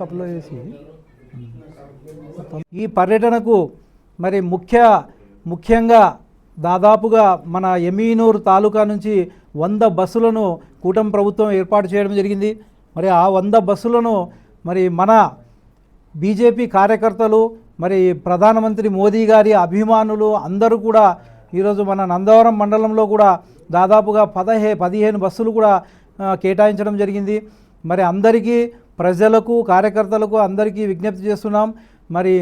Supply చేసి ఈ పర్యటనకు మరి ముఖ్య ముఖ్యంగా దాదాపుగా మన ఎమీనూరు తాలూకా నుంచి వంద బస్సులను కూటమి ప్రభుత్వం ఏర్పాటు చేయడం జరిగింది. మరి ఆ వంద బస్సులను మరి మన బీజేపీ కార్యకర్తలు మరి ప్రధానమంత్రి మోదీ గారి అభిమానులు అందరూ కూడా ఈరోజు మన నందవరం మండలంలో కూడా దాదాపుగా పదహే పదిహేను బస్సులు కూడా కేటాయించడం జరిగింది. మరి అందరికీ ప్రజలకు కార్యకర్తలకు అందరికీ విజ్ఞప్తి చేస్తున్నాం. మరి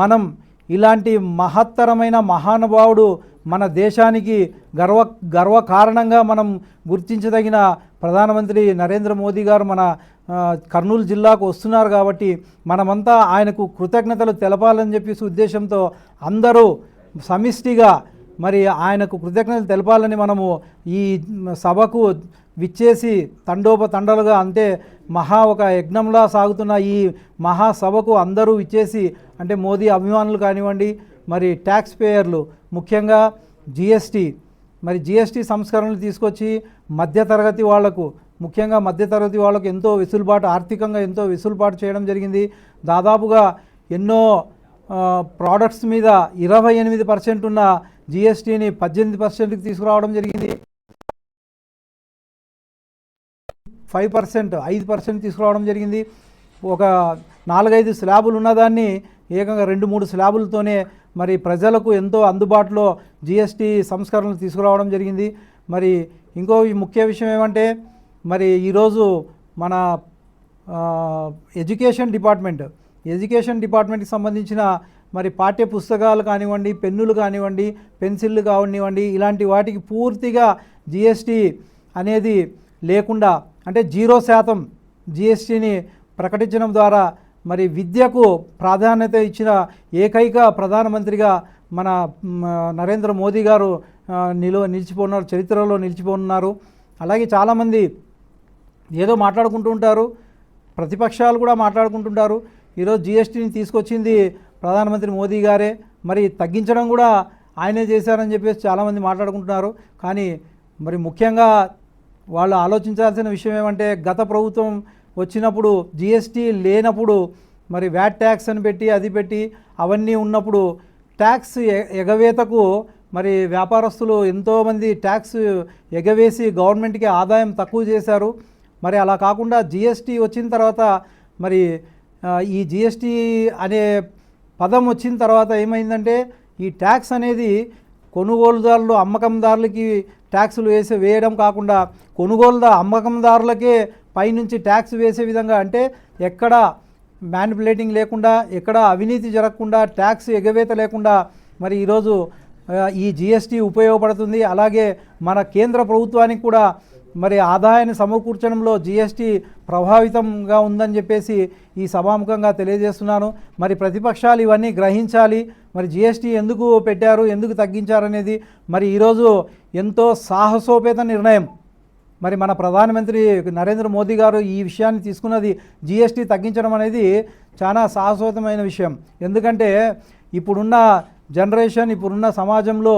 మనం ఇలాంటి మహత్తరమైన మహానుభావుడు మన దేశానికి గర్వ గర్వ కారణంగా మనం గుర్తించదగిన ప్రధానమంత్రి నరేంద్ర మోదీ గారు మన కర్నూలు జిల్లాకు వస్తున్నారు కాబట్టి మనమంతా ఆయనకు కృతజ్ఞతలు తెలపాలని చెప్పేసి ఉద్దేశంతో అందరూ సమిష్టిగా మరి ఆయనకు కృతజ్ఞతలు తెలపాలని మనము ఈ సభకు విచ్చేసి తండోపతండలుగా అంటే మహా ఒక యజ్ఞంలా సాగుతున్న ఈ మహాసభకు అందరూ విచ్చేసి అంటే మోదీ అభిమానులు కానివ్వండి మరి ట్యాక్స్ పేయర్లు ముఖ్యంగా జిఎస్టీ మరి జిఎస్టీ సంస్కరణలు తీసుకొచ్చి మధ్యతరగతి వాళ్ళకు ముఖ్యంగా మధ్యతరగతి వాళ్ళకు ఎంతో వెసులుబాటు ఆర్థికంగా ఎంతో వెసులుబాటు చేయడం జరిగింది. దాదాపుగా ఎన్నో ప్రోడక్ట్స్ మీద ఇరవై ఎనిమిది పర్సెంట్ ఉన్న జిఎస్టీని పద్దెనిమిది పర్సెంట్కి తీసుకురావడం జరిగింది. ఫైవ్ పర్సెంట్ ఐదు పర్సెంట్ తీసుకురావడం జరిగింది. ఒక నాలుగైదు స్లాబులు ఉన్నదాన్ని ఏకంగా రెండు మూడు స్లాబులతోనే మరి ప్రజలకు ఎంతో అందుబాటులో జిఎస్టీ సంస్కరణలు తీసుకురావడం జరిగింది. మరి ఇంకో ముఖ్య విషయం ఏమంటే మరి ఈరోజు మన ఎడ్యుకేషన్ డిపార్ట్మెంట్ ఎడ్యుకేషన్ డిపార్ట్మెంట్కి సంబంధించిన మరి పాఠ్య పుస్తకాలు కానివ్వండి పెన్నులు కానివ్వండి పెన్సిళ్ళు కానివ్వండి ఇలాంటి వాటికి పూర్తిగా జిఎస్టీ అనేది లేకుండా అంటే జీరో శాతం జిఎస్టీని ప్రకటించడం ద్వారా మరి విద్యకు ప్రాధాన్యత ఇచ్చిన ఏకైక ప్రధానమంత్రిగా మన నరేంద్ర మోదీ గారు నిలువ నిలిచిపోన్నారు చరిత్రలో నిలిచిపోతున్నారు. అలాగే చాలామంది ఏదో మాట్లాడుకుంటూ ఉంటారు ప్రతిపక్షాలు కూడా మాట్లాడుకుంటుంటారు. ఈరోజు జిఎస్టీని తీసుకొచ్చింది ప్రధానమంత్రి మోదీ గారే. మరి తగ్గించడం కూడా ఆయనే చేశారని చెప్పేసి చాలామంది మాట్లాడుకుంటున్నారు. కానీ మరి ముఖ్యంగా వాళ్ళు ఆలోచించాల్సిన విషయం ఏమంటే గత ప్రభుత్వం వచ్చినప్పుడు జిఎస్టీ లేనప్పుడు మరి వ్యాట్ ట్యాక్స్ అని పెట్టి అది పెట్టి అవన్నీ ఉన్నప్పుడు ట్యాక్స్ ఎగవేతకు మరి వ్యాపారస్తులు ఎంతోమంది ట్యాక్స్ ఎగవేసి గవర్నమెంట్కి ఆదాయం తక్కువ చేశారు. మరి అలా కాకుండా జిఎస్టీ వచ్చిన తర్వాత మరి ఈ జిఎస్టీ అనే పదం వచ్చిన తర్వాత ఏమైందంటే ఈ ట్యాక్స్ అనేది కొనుగోలుదారులు అమ్మకందారులకి ట్యాక్సులు వేసి వేయడం కాకుండా కొనుగోలుదారు అమ్మకందారులకే పైనుంచి ట్యాక్స్ వేసే విధంగా అంటే ఎక్కడ మ్యానిపులేటింగ్ లేకుండా ఎక్కడ అవినీతి జరగకుండా ట్యాక్స్ ఎగవేత లేకుండా మరి ఈరోజు ఈ జిఎస్టీ ఉపయోగపడుతుంది. అలాగే మన కేంద్ర ప్రభుత్వానికి కూడా మరి ఆదాయాన్ని సమకూర్చడంలో జిఎస్టీ ప్రభావితంగా ఉందని చెప్పేసి ఈ సభాముఖంగా తెలియజేస్తున్నాను. మరి ప్రతిపక్షాలు ఇవన్నీ గ్రహించాలి. మరి జిఎస్టీ ఎందుకు పెట్టారు ఎందుకు తగ్గించారనేది మరి ఈరోజు ఎంతో సాహసోపేత నిర్ణయం. మరి మన ప్రధానమంత్రి నరేంద్ర మోదీ గారు ఈ విషయాన్ని తీసుకున్నది జిఎస్టీ తగ్గించడం అనేది చాలా సాహసోతమైన విషయం. ఎందుకంటే ఇప్పుడున్న జనరేషన్ ఇప్పుడున్న సమాజంలో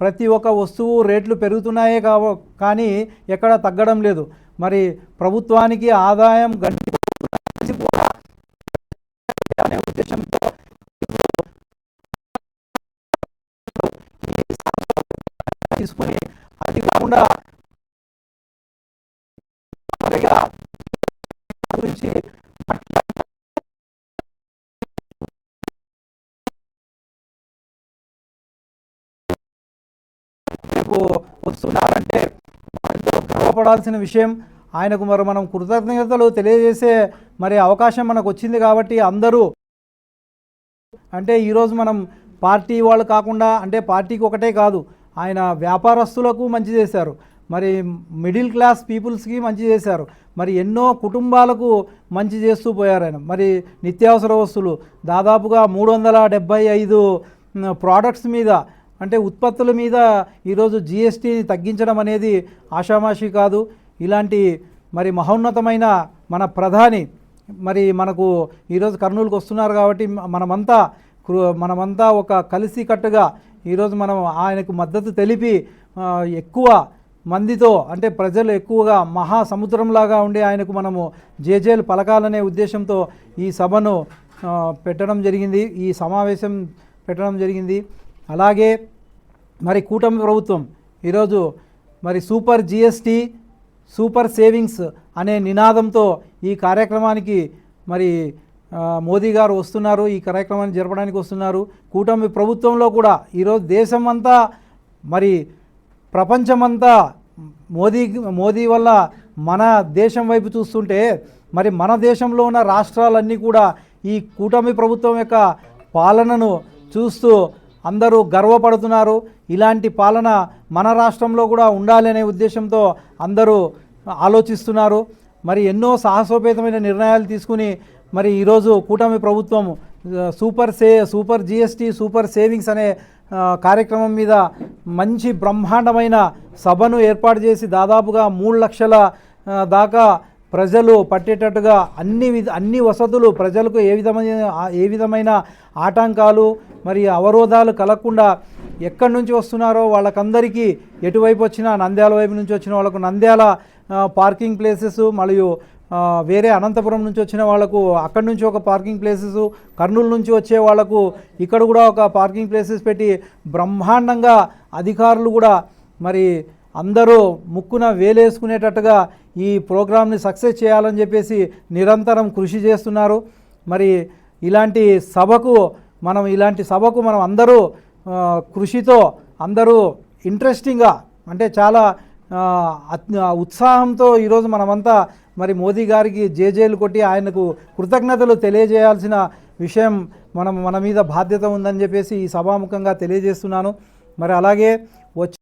ప్రతి ఒక్క వస్తువు రేట్లు పెరుగుతున్నాయే కావు కానీ ఎక్కడ తగ్గడం లేదు. మరి ప్రభుత్వానికి ఆదాయం గంటి మనకు వస్తున్నారంటే ఎంతో గర్వపడాల్సిన విషయం. ఆయనకు మరి మనం కృతజ్ఞతలు తెలియజేసే మరి అవకాశం మనకు వచ్చింది కాబట్టి అందరూ అంటే ఈరోజు మనం పార్టీ వాళ్ళు కాకుండా అంటే పార్టీకి ఒకటే కాదు ఆయన వ్యాపారస్తులకు మంచి చేశారు. మరి మిడిల్ క్లాస్ పీపుల్స్కి మంచి చేశారు. మరి ఎన్నో కుటుంబాలకు మంచి చేస్తూ పోయారు ఆయన. మరి నిత్యావసర వస్తువులు దాదాపుగా మూడు వందల డెబ్భై ఐదు ప్రోడక్ట్స్ మీద అంటే ఉత్పత్తుల మీద ఈరోజు జిఎస్టీని తగ్గించడం అనేది ఆషామాషి కాదు. ఇలాంటి మరి మహోన్నతమైన మన ప్రధాని మరి మనకు ఈరోజు కర్నూలుకు వస్తున్నారు కాబట్టి మనమంతా మనమంతా ఒక కలిసికట్టుగా ఈరోజు మనం ఆయనకు మద్దతు తెలిపి ఎక్కువ మందితో అంటే ప్రజలు ఎక్కువగా మహా సముద్రంలాగా ఉండే ఆయనకు మనము జేజేలు పలకాలనే ఉద్దేశంతో ఈ సభను పెట్టడం జరిగింది. ఈ సమావేశం పెట్టడం జరిగింది. అలాగే మరి కూటమి ప్రభుత్వం ఈరోజు మరి సూపర్ జిఎస్టీ సూపర్ సేవింగ్స్ అనే నినాదంతో ఈ కార్యక్రమానికి మరి మోదీ గారు వస్తున్నారు. ఈ కార్యక్రమాన్ని జరపడానికి వస్తున్నారు. కూటమి ప్రభుత్వంలో కూడా ఈరోజు దేశం అంతా మరి ప్రపంచమంతా మోదీ మోదీ వల్ల మన దేశం వైపు చూస్తుంటే మరి మన దేశంలో ఉన్న రాష్ట్రాలన్నీ కూడా ఈ కూటమి ప్రభుత్వం యొక్క పాలనను చూస్తూ అందరూ గర్వపడుతున్నారు. ఇలాంటి పాలన మన రాష్ట్రంలో కూడా ఉండాలనే ఉద్దేశంతో అందరూ ఆలోచిస్తున్నారు. మరి ఎన్నో సాహసోపేతమైన నిర్ణయాలు తీసుకుని మరి ఈరోజు కూటమి ప్రభుత్వం సూపర్ సే సూపర్ జిఎస్టీ సూపర్ సేవింగ్స్ అనే కార్యక్రమం మీద మంచి బ్రహ్మాండమైన సభను ఏర్పాటు చేసి దాదాపుగా మూడు లక్షల దాకా ప్రజలు పట్టేటట్టుగా అన్ని విధ అన్ని వసతులు ప్రజలకు ఏ విధమైన ఏ విధమైన ఆటంకాలు మరి అవరోధాలు కలగకుండా ఎక్కడి నుంచి వస్తున్నారో వాళ్ళకందరికీ ఎటువైపు వచ్చినా నంద్యాల వైపు నుంచి వచ్చిన వాళ్ళకు నంద్యాల పార్కింగ్ ప్లేసెస్ మరియు వేరే అనంతపురం నుంచి వచ్చిన వాళ్ళకు అక్కడి నుంచి ఒక పార్కింగ్ ప్లేసెస్ కర్నూలు నుంచి వచ్చే వాళ్ళకు ఇక్కడ కూడా ఒక పార్కింగ్ ప్లేసెస్ పెట్టి బ్రహ్మాండంగా అధికారులు కూడా మరి అందరూ ముక్కున వేలేసుకునేటట్టుగా ఈ ప్రోగ్రామ్ని సక్సెస్ చేయాలని చెప్పేసి నిరంతరం కృషి చేస్తున్నారు. మరి ఇలాంటి సభకు మనం ఇలాంటి సభకు మనం అందరూ కృషితో అందరూ ఇంట్రెస్టింగ్గా అంటే చాలా ఉత్సాహంతో ఈరోజు మనమంతా మరి మోదీ గారికి జేజేలు కొట్టి ఆయనకు కృతజ్ఞతలు తెలియజేయాల్సిన విషయం మనం మన మీద బాధ్యత ఉందని చెప్పేసి ఈ సభాముఖంగా తెలియజేస్తున్నాను. మరి అలాగే వచ్చి